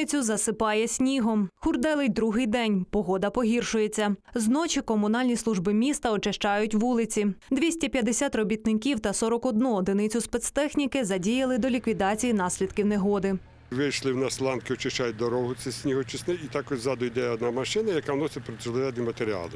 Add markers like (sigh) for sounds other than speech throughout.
Вінницю засипає снігом. Хурделить другий день. Погода погіршується. Зночі комунальні служби міста очищають вулиці. 250 робітників та 41 одиницю спецтехніки задіяли до ліквідації наслідків негоди. Вийшли в нас ланки, очищають дорогу, це снігочисни, і також ззаду йде одна машина, яка вносить протизалежні матеріали.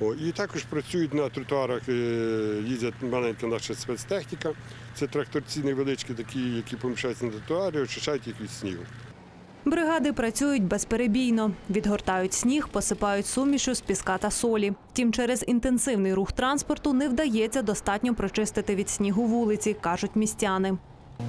О, і також працюють на тротуарах, е, їздять маленька наша спецтехніка. Це тракторці невеличкі, такі, які поміщаються на тротуарі, очищають їх від снігу. Бригади працюють безперебійно. Відгортають сніг, посипають сумішу з піска та солі. Втім, через інтенсивний рух транспорту не вдається достатньо прочистити від снігу вулиці, кажуть містяни.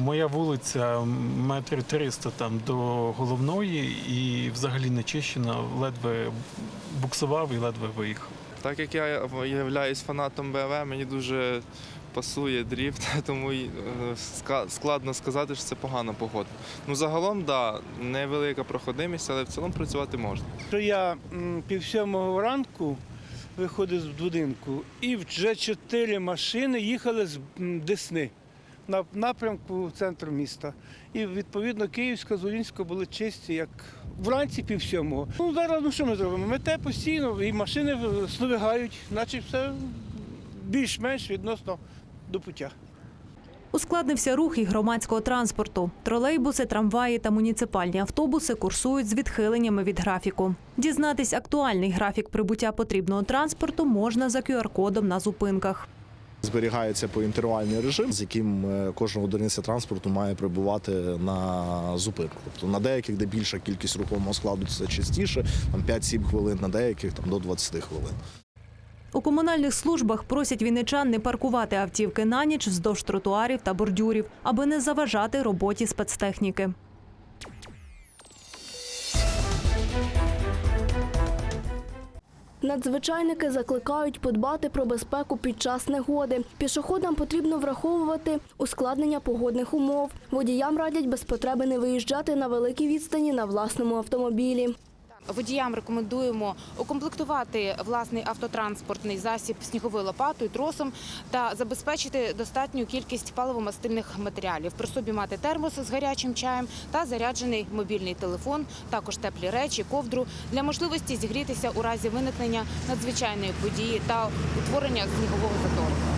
Моя вулиця метрів 300 там до головної і взагалі не чищена, ледве буксував і ледве виїхав. Так як я являюсь фанатом БМВ, мені дуже пасує дріфт, (laughs) тому е, складно сказати, що це погана погода. Ну загалом, да, невелика проходимість, але в цілому працювати можна. я пів сьомого ранку виходив з будинку, і вже чотири машини їхали з Десни на напрямку в центр міста. І відповідно Київська, Зулінська були чисті, як вранці пів сьомого. Ну зараз ну що ми зробимо? Мете постійно, і машини сновигають, наче все більш-менш відносно до пуття. Ускладнився рух і громадського транспорту. Тролейбуси, трамваї та муніципальні автобуси курсують з відхиленнями від графіку. Дізнатись актуальний графік прибуття потрібного транспорту можна за QR-кодом на зупинках. Зберігається поінтервальний режим, з яким е, кожна одиниця транспорту має прибувати на зупинку. Тобто на деяких, де більша кількість рухомого складу, це частіше, там 5-7 хвилин, на деяких там до 20 хвилин. У комунальних службах просять вінничан не паркувати автівки на ніч вздовж тротуарів та бордюрів, аби не заважати роботі спецтехніки. Надзвичайники закликають подбати про безпеку під час негоди. Пішоходам потрібно враховувати ускладнення погодних умов. Водіям радять без потреби не виїжджати на великі відстані на власному автомобілі. Водіям рекомендуємо укомплектувати власний автотранспортний засіб сніговою лопатою, тросом та забезпечити достатню кількість паливомастильних матеріалів. При собі мати термос з гарячим чаєм та заряджений мобільний телефон, також теплі речі, ковдру для можливості зігрітися у разі виникнення надзвичайної події та утворення снігового затору.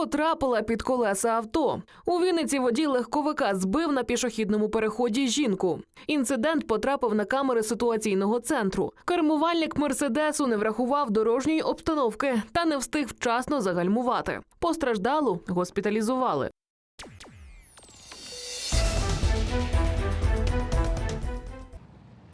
Потрапила під колеса авто. У Вінниці водій легковика збив на пішохідному переході жінку. Інцидент потрапив на камери ситуаційного центру. Кермувальник мерседесу не врахував дорожньої обстановки та не встиг вчасно загальмувати. Постраждалу госпіталізували.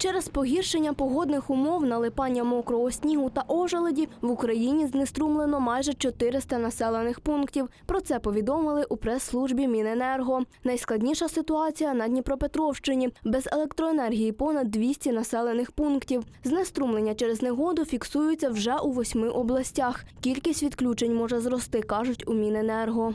Через погіршення погодних умов, налипання мокрого снігу та ожеледі в Україні знеструмлено майже 400 населених пунктів. Про це повідомили у прес-службі Міненерго. Найскладніша ситуація на Дніпропетровщині. Без електроенергії понад 200 населених пунктів. Знеструмлення через негоду фіксуються вже у восьми областях. Кількість відключень може зрости, кажуть у Міненерго.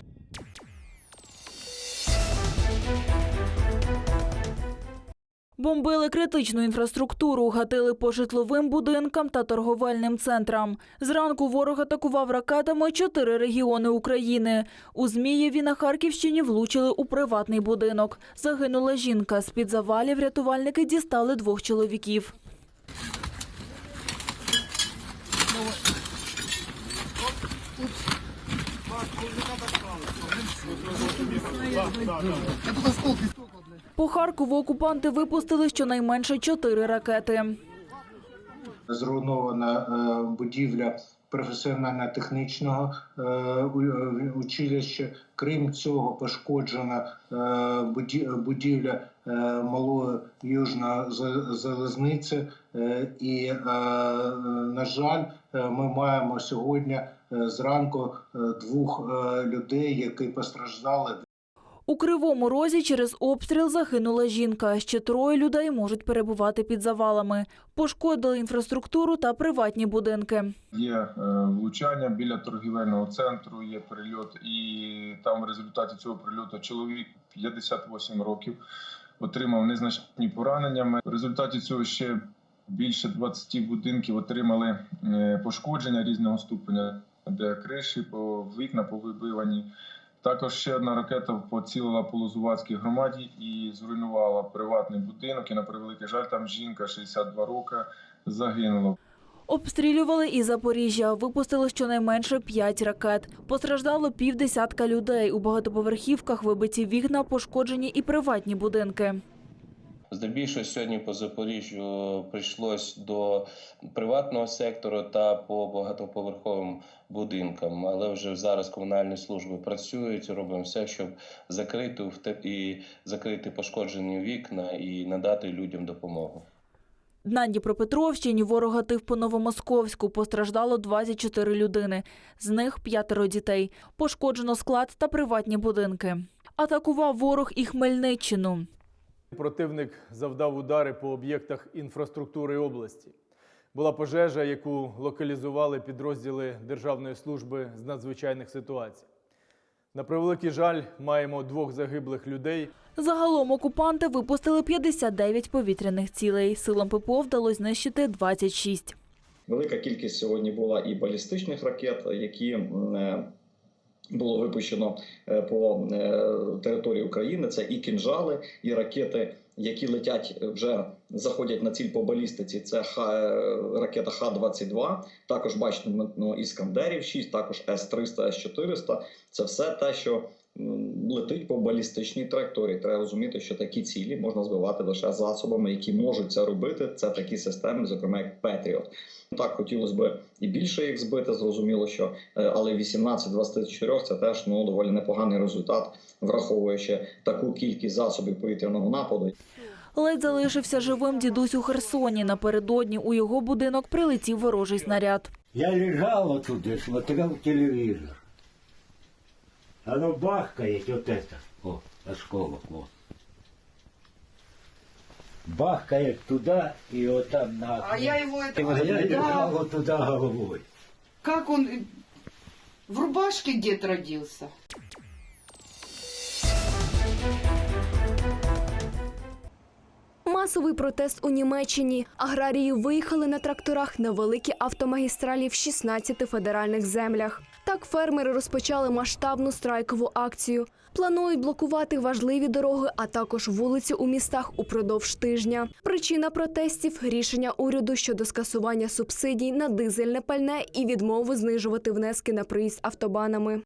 Бомбили критичну інфраструктуру, гатили по житловим будинкам та торговельним центрам. Зранку ворог атакував ракетами чотири регіони України. У Змієві на Харківщині влучили у приватний будинок. Загинула жінка. З-під завалів рятувальники дістали двох чоловіків. По Харкову окупанти випустили щонайменше чотири ракети. зруйнована е, будівля професіонально-технічного е, е, училища. Крім цього, пошкоджена будівля малої южної залізниці. І, на жаль, ми маємо сьогодні зранку двох людей, які постраждали У Кривому Розі через обстріл загинула жінка. Ще троє людей можуть перебувати під завалами. Пошкодили інфраструктуру та приватні будинки. Є е, влучання біля торгівельного центру, є прильот, і там в результаті цього прильоту чоловік 58 років отримав незначні поранення. В результаті цього ще більше 20 будинків отримали е, пошкодження різного ступеня, де криші, по вікна повибивані. Також ще одна ракета поцілила по Лозувацькій громаді і зруйнувала приватний будинок. І на превеликий жаль, там жінка 62 роки загинула. Обстрілювали і Запоріжжя. Випустили щонайменше п'ять ракет. Постраждало півдесятка людей. У багатоповерхівках вибиті вікна, пошкоджені і приватні будинки. Здебільшого сьогодні по Запоріжжю прийшлось до приватного сектору та по багатоповерховим будинкам. Але вже зараз комунальні служби працюють, робимо все, щоб закрити і закрити пошкоджені вікна і надати людям допомогу. На Дніпропетровщині ворог гатив по Новомосковську. Постраждало 24 людини. З них п'ятеро дітей. Пошкоджено склад та приватні будинки. Атакував ворог і Хмельниччину. Противник завдав удари по об'єктах інфраструктури області. Була пожежа, яку локалізували підрозділи Державної служби з надзвичайних ситуацій. На превеликий жаль, маємо двох загиблих людей. Загалом окупанти випустили 59 повітряних цілей. Силам ППО вдалося знищити 26. Велика кількість сьогодні була і балістичних ракет, які е, було випущено е, по е, території України. Це і кінжали, і ракети, які летять е, вже заходять на ціль по балістиці. Це ракета Х-22. Також бачно ну, іскандерів 6, також С-300, С-400. Це все те, що летить по балістичній траєкторії. Треба розуміти, що такі цілі можна збивати лише засобами, які можуть це робити. Це такі системи, зокрема як Петріот. Так хотілося б і більше їх збити. Зрозуміло, що е, але 18 24 це теж ну доволі непоганий результат, враховуючи таку кількість засобів повітряного нападу. Ледь залишився живим дідусь у Херсоні. Напередодні у його будинок прилетів ворожий снаряд. Я лежал вот тут и смотрел телевизор. Оно бахкает, вот это. О, осколок, вот. Бахкает туда и вот там на... А я его это... А я Да. лежал вот туда головой. Как он э, в рубашке где-то родился? Масовий протест у Німеччині. Аграрії виїхали на тракторах на великі автомагістралі в 16 федеральних землях. Так фермери розпочали масштабну страйкову акцію. Планують блокувати важливі дороги, а також вулиці у містах упродовж тижня. Причина протестів рішення уряду щодо скасування субсидій на дизельне пальне і відмови знижувати внески на проїзд автобанами.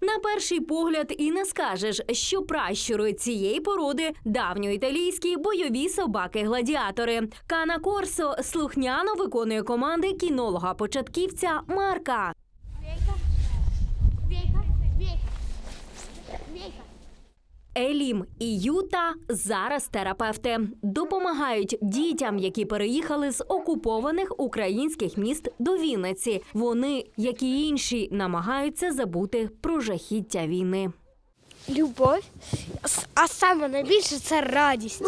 На перший погляд і не скажеш, що пращури цієї породи давньоіталійські бойові собаки-гладіатори. Кана Корсо слухняно виконує команди кінолога-початківця Марка. Елім і Юта зараз терапевти допомагають дітям, які переїхали з окупованих українських міст до Вінниці. Вони, як і інші, намагаються забути про жахіття війни. Любов, а саме найбільше це радість.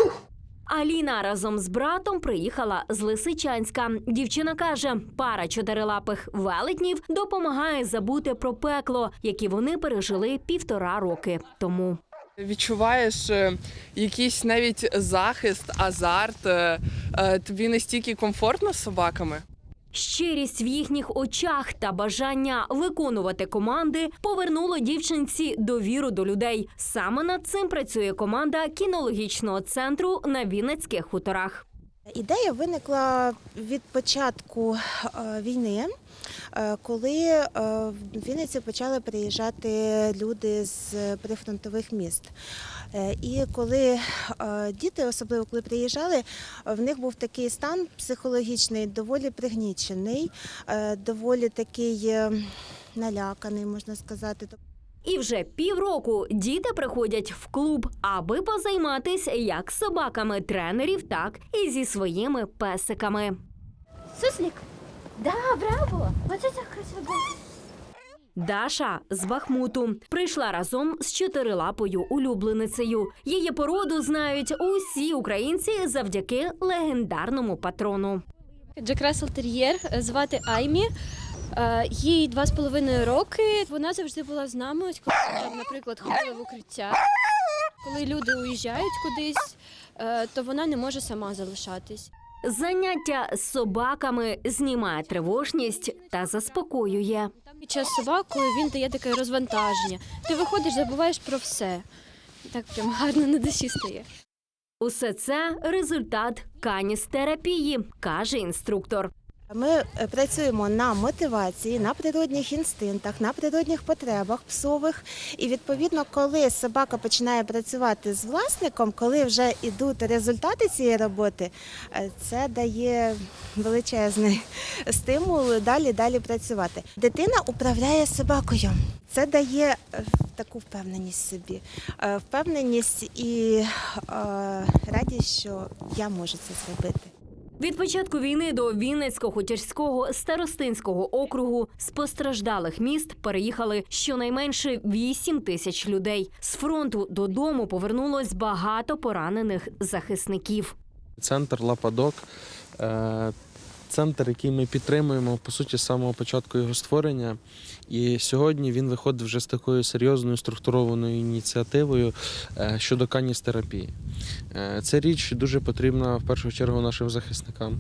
Аліна разом з братом приїхала з Лисичанська. Дівчина каже, пара чотирилапих велетнів допомагає забути про пекло, яке вони пережили півтора роки тому. Відчуваєш е, якийсь навіть захист, азарт. е, е, Тобі настільки комфортно з собаками. Щирість в їхніх очах та бажання виконувати команди повернуло дівчинці довіру до людей. Саме над цим працює команда кінологічного центру на Вінницьких хуторах. Ідея виникла від початку війни, коли е, в Вінниці почали приїжджати люди з прифронтових міст. Е, І коли е, діти, особливо коли приїжджали, в них був такий стан психологічний, доволі пригнічений, е, доволі такий е, наляканий, можна сказати. І вже півроку діти приходять в клуб, аби позайматися як з собаками тренерів, так і зі своїми песиками. Суслик? Да, браво! Вот это красота. Даша з Бахмуту прийшла разом з чотирилапою улюбленицею. Її породу знають усі українці завдяки легендарному патрону. Джек Рассел Тер'єр, е, звати Аймі. Е, Їй два з половиною роки. Вона завжди була з нами. Ось коли там, наприклад, ходили в укриття. Коли люди уїжджають кудись, е, то вона не може сама залишатись. Заняття з собаками знімає тривожність та заспокоює. Під час собакою він дає таке розвантаження. Ти виходиш, забуваєш про все. Так прям гарно на душі стає. Усе це результат каністерапії, каже інструктор. Ми е, працюємо на мотивації, на природних інстинктах, на природних потребах псових. І відповідно, коли собака починає працювати з власником, коли вже йдуть результати цієї роботи, е, це дає величезний (laughs) стимул далі далі працювати. Дитина управляє собакою. Це дає е, таку впевненість собі, впевненість і радість, що я можу це зробити. Від початку війни до Вінницького, Тірського, старостинського округу з постраждалих міст переїхали щонайменше 8 тисяч людей. З фронту додому повернулось багато поранених захисників. Центр Лападок. Центр, який ми підтримуємо по суті з самого початку його створення. І сьогодні він виходить вже з такою серйозною структурованою ініціативою е, щодо каністерапії. Е, Ця річ дуже потрібна в першу чергу нашим захисникам,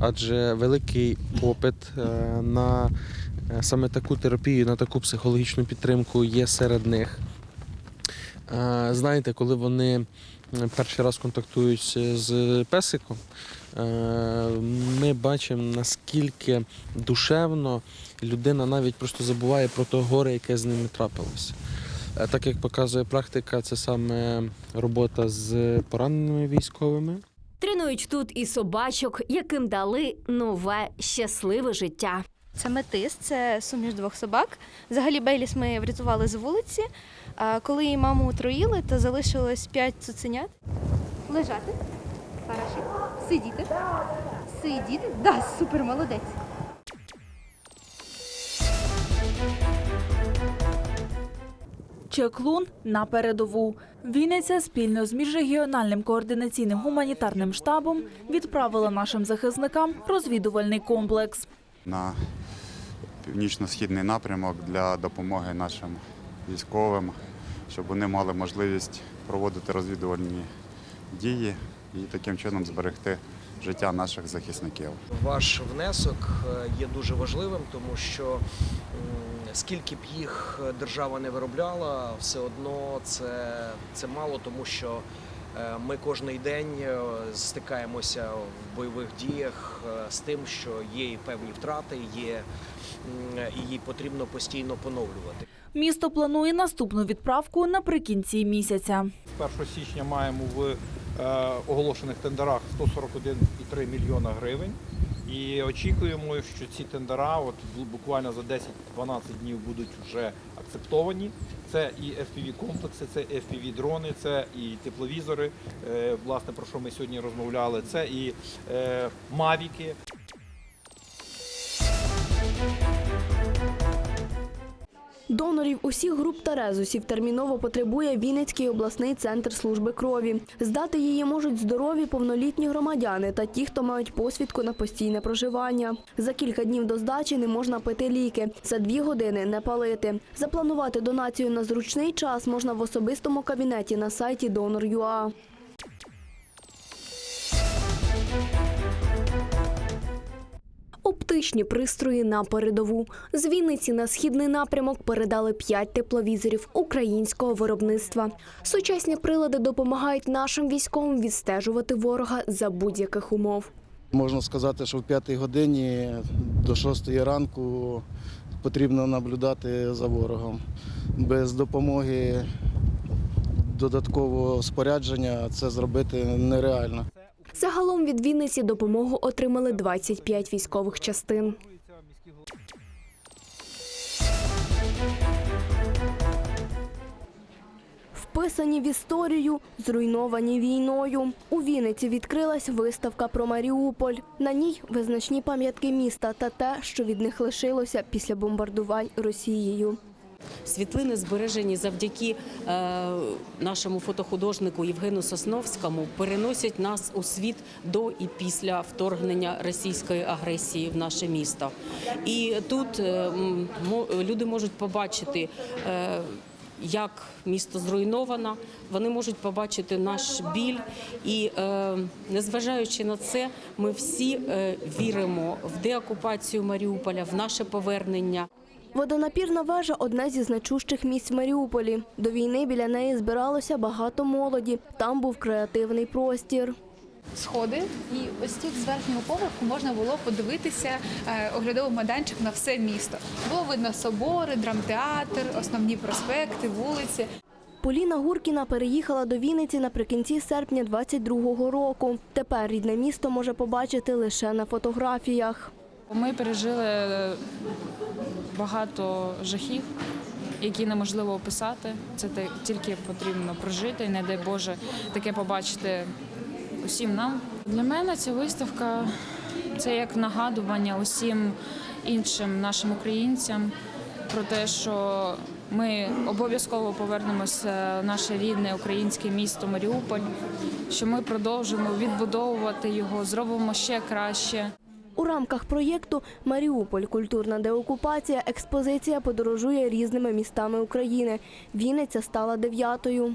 адже великий попит е, на саме таку терапію, на таку психологічну підтримку є серед них. Знаєте, коли вони перший раз контактують з песиком, ми бачимо, наскільки душевно людина навіть просто забуває про те горе, яке з ними трапилося. Так як показує практика, це саме робота з пораненими військовими. Тренують тут і собачок, яким дали нове щасливе життя. Це метис, це суміш двох собак. Взагалі Бейліс ми врятували з вулиці. А коли її маму отруїли, то залишилось п'ять цуценят. Лежати. Хорошо. Сидіти. Сидіти. Да, супер, молодець. Чеклун на передову. Вінниця спільно з міжрегіональним координаційним гуманітарним штабом відправила нашим захисникам розвідувальний комплекс. На північно-східний напрямок для допомоги нашим військовим, щоб вони мали можливість проводити розвідувальні дії і таким чином зберегти життя наших захисників. Ваш внесок е, є дуже важливим, тому що скільки б їх держава не виробляла, все одно це, це мало, тому що ми кожен день е, стикаємося в бойових діях е, з тим, що є і певні втрати, є і її потрібно постійно поновлювати. Місто планує наступну відправку наприкінці місяця. 1 січня маємо в е, оголошених тендерах 141,3 мільйона гривень. І очікуємо, що ці тендера от буквально за 10-12 днів будуть вже акцептовані. Це і fpv комплекси, це fpv дрони, це і тепловізори, е, власне про що ми сьогодні розмовляли. Це і е, мавіки. Донорів усіх груп та резусів терміново потребує Вінницький обласний центр служби крові. Здати її можуть здорові повнолітні громадяни та ті, хто мають посвідку на постійне проживання. За кілька днів до здачі не можна пити ліки, за дві години не палити. Запланувати донацію на зручний час можна в особистому кабінеті на сайті Donor.ua. Оптичні пристрої на передову. З Вінниці на східний напрямок передали 5 тепловізорів українського виробництва. Сучасні прилади допомагають нашим військовим відстежувати ворога за будь-яких умов. Можна сказати, що в п'ятій годині до шостої ранку потрібно наблюдати за ворогом. Без допомоги додаткового спорядження це зробити нереально. Загалом від Вінниці допомогу отримали 25 військових частин. Вписані в історію, зруйновані війною. У Вінниці відкрилась виставка про Маріуполь. На ній визначні пам'ятки міста та те, що від них лишилося після бомбардувань Росією. Світлини збережені завдяки е, нашому фотохудожнику Євгену Сосновському переносять нас у світ до і після вторгнення російської агресії в наше місто. І тут е, люди можуть побачити. Е, як місто зруйновано. Вони можуть побачити наш біль, і е, незважаючи на це, ми всі е, віримо в деокупацію Маріуполя, в наше повернення. Водонапірна вежа одне зі значущих місць в Маріуполі. До війни біля неї збиралося багато молоді. Там був креативний простір. сходи, і ось тут з верхнього поверху можна було подивитися е, оглядовий майданчик на все місто. Було видно собори, драмтеатр, основні проспекти, вулиці. Поліна Гуркіна переїхала до Вінниці наприкінці серпня 22-го року. Тепер рідне місто може побачити лише на фотографіях. Ми пережили багато жахів, які неможливо описати. Це тільки потрібно прожити, і не дай Боже таке побачити усім нам. Для мене ця виставка це як нагадування усім іншим нашим українцям про те, що ми обов'язково повернемося в наше рідне українське місто Маріуполь, що ми продовжимо відбудовувати його, зробимо ще краще. У рамках проєкту Маріуполь культурна деокупація експозиція подорожує різними містами України. Вінниця стала дев'ятою.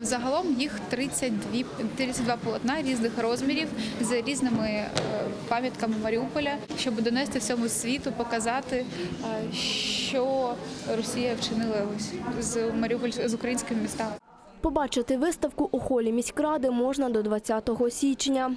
Загалом їх 32, 32 полотна різних розмірів з різними е, пам'ятками Маріуполя, щоб донести всьому світу, показати, е, що Росія вчинила ось з Маріуполь з українськими містами. Побачити виставку у холі міськради можна до 20 січня.